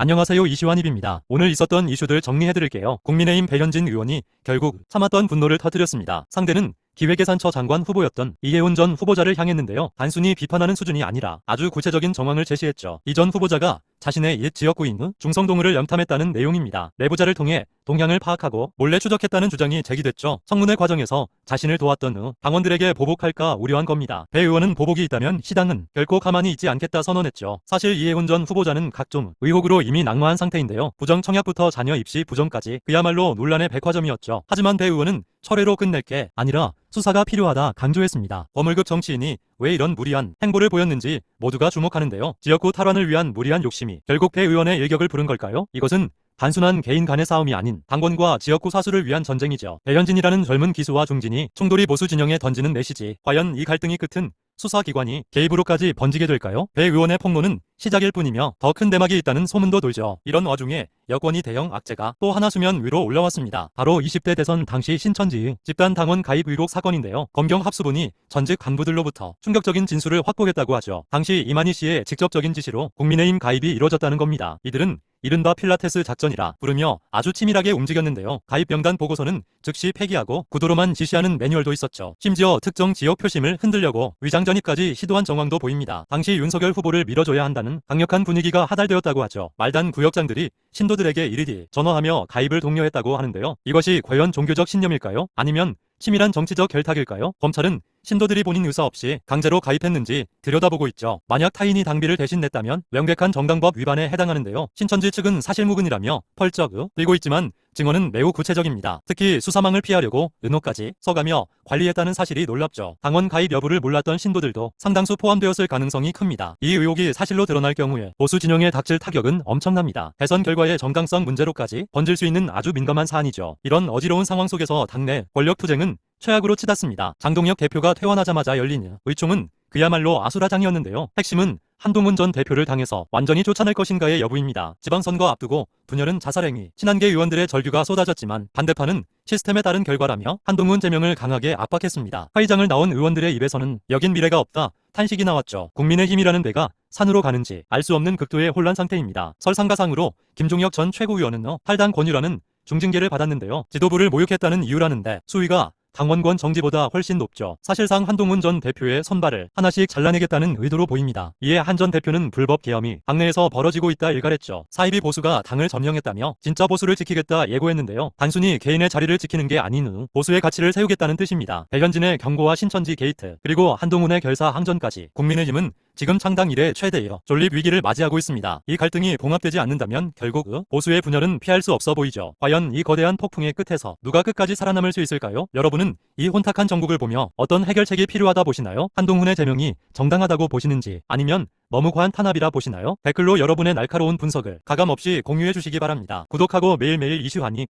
안녕하세요 이시환입니다. 오늘 있었던 이슈들 정리해드릴게요. 국민의힘 배현진 의원이 결국 참았던 분노를 터뜨렸습니다. 상대는 기획예산처 장관 후보였던 이해운 전 후보자를 향했는데요. 단순히 비판하는 수준이 아니라 아주 구체적인 정황을 제시했죠. 이 전 후보자가 자신의 옛 지역구인 중성동을 염탐했다는 내용입니다. 내부자를 통해 동향을 파악하고 몰래 추적했다는 주장이 제기됐죠. 청문회 과정에서 자신을 도왔던 후 당원들에게 보복할까 우려한 겁니다. 배 의원은 보복이 있다면 시당은 결코 가만히 있지 않겠다 선언했죠. 사실 이해훈 전 후보자는 각종 의혹으로 이미 낙마한 상태인데요. 부정 청약부터 자녀 입시 부정까지 그야말로 논란의 백화점이었죠. 하지만 배 의원은 철회로 끝낼 게 아니라 수사가 필요하다 강조했습니다. 거물급 정치인이 왜 이런 무리한 행보를 보였는지 모두가 주목하는데요. 지역구 탈환을 위한 무리한 욕심 이 결국 배 의원의 일격을 부른 걸까요? 이것은 단순한 개인 간의 싸움이 아닌 당권과 지역구 사수를 위한 전쟁이죠. 배현진이라는 젊은 기수와 중진이 충돌이 보수 진영에 던지는 메시지. 과연 이 갈등이 끝은 수사기관이 개입으로까지 번지게 될까요? 배 의원의 폭로는 시작일 뿐이며 더 큰 대막이 있다는 소문도 돌죠. 이런 와중에 여권이 대형 악재가 또 하나 수면 위로 올라왔습니다. 바로 20대 대선 당시 신천지 집단 당원 가입 의혹 사건인데요. 검경 합수본이 전직 간부들로부터 충격적인 진술을 확보했다고 하죠. 당시 이만희 씨의 직접적인 지시로 국민의힘 가입이 이뤄졌다는 겁니다. 이들은 이른바 필라테스 작전이라 부르며 아주 치밀하게 움직였는데요. 가입 명단 보고서는 즉시 폐기하고 구도로만 지시하는 매뉴얼도 있었죠. 심지어 특정 지역 표심을 흔들려고 위장 전입까지 시도한 정황도 보입니다. 당시 윤석열 후보를 밀어줘야 한다는 강력한 분위기가 하달되었다고 하죠. 말단 구역장들이 신도들에게 이르디 전화하며 가입을 독려했다고 하는데요. 이것이 과연 종교적 신념일까요? 아니면 치밀한 정치적 결탁일까요? 검찰은 신도들이 본인 의사 없이 강제로 가입했는지 들여다보고 있죠. 만약 타인이 당비를 대신 냈다면 명백한 정당법 위반에 해당하는데요. 신천지 측은 사실무근이라며 펄쩍 들고 있지만 증언은 매우 구체적입니다. 특히 수사망을 피하려고 은호까지 써가며 관리했다는 사실이 놀랍죠. 당원 가입 여부를 몰랐던 신도들도 상당수 포함되었을 가능성이 큽니다. 이 의혹이 사실로 드러날 경우에 보수 진영에 닥칠 타격은 엄청납니다. 대선 결과의 정당성 문제로까지 번질 수 있는 아주 민감한 사안이죠. 이런 어지러운 상황 속에서 당내 권력 투쟁은 최악으로 치닫습니다. 장동혁 대표가 퇴원하자마자 열린 의총은 그야말로 아수라장이었는데요. 핵심은 한동훈 전 대표를 당해서 완전히 쫓아낼 것인가의 여부입니다. 지방선거 앞두고 분열은 자살행위, 친한계 의원들의 절규가 쏟아졌지만 반대파는 시스템에 따른 결과라며 한동훈 제명을 강하게 압박했습니다. 회의장을 나온 의원들의 입에서는 여긴 미래가 없다. 탄식이 나왔죠. 국민의힘이라는 배가 산으로 가는지 알 수 없는 극도의 혼란 상태입니다. 설상가상으로 김종혁 전 최고위원은 어, 탈당 권유라는 중징계를 받았는데요. 지도부를 모욕했다는 이유라는데 수위가 당원권 정지보다 훨씬 높죠. 사실상 한동훈 전 대표의 선발을 하나씩 잘라내겠다는 의도로 보입니다. 이에 한 전 대표는 불법 계엄이 당내에서 벌어지고 있다 일갈했죠. 사이비 보수가 당을 점령했다며 진짜 보수를 지키겠다 예고했는데요. 단순히 개인의 자리를 지키는 게 아닌 후 보수의 가치를 세우겠다는 뜻입니다. 배현진의 경고와 신천지 게이트 그리고 한동훈의 결사 항전까지 국민의힘은 지금 창당 이래 최대의 존립 위기를 맞이하고 있습니다. 이 갈등이 봉합되지 않는다면 결국 보수의 분열은 피할 수 없어 보이죠. 과연 이 거대한 폭풍의 끝에서 누가 끝까지 살아남을 수 있을까요? 여러분은 이 혼탁한 정국을 보며 어떤 해결책이 필요하다 보시나요? 한동훈의 제명이 정당하다고 보시는지 아니면 너무 과한 탄압이라 보시나요? 댓글로 여러분의 날카로운 분석을 가감없이 공유해 주시기 바랍니다. 구독하고 매일매일 이슈하니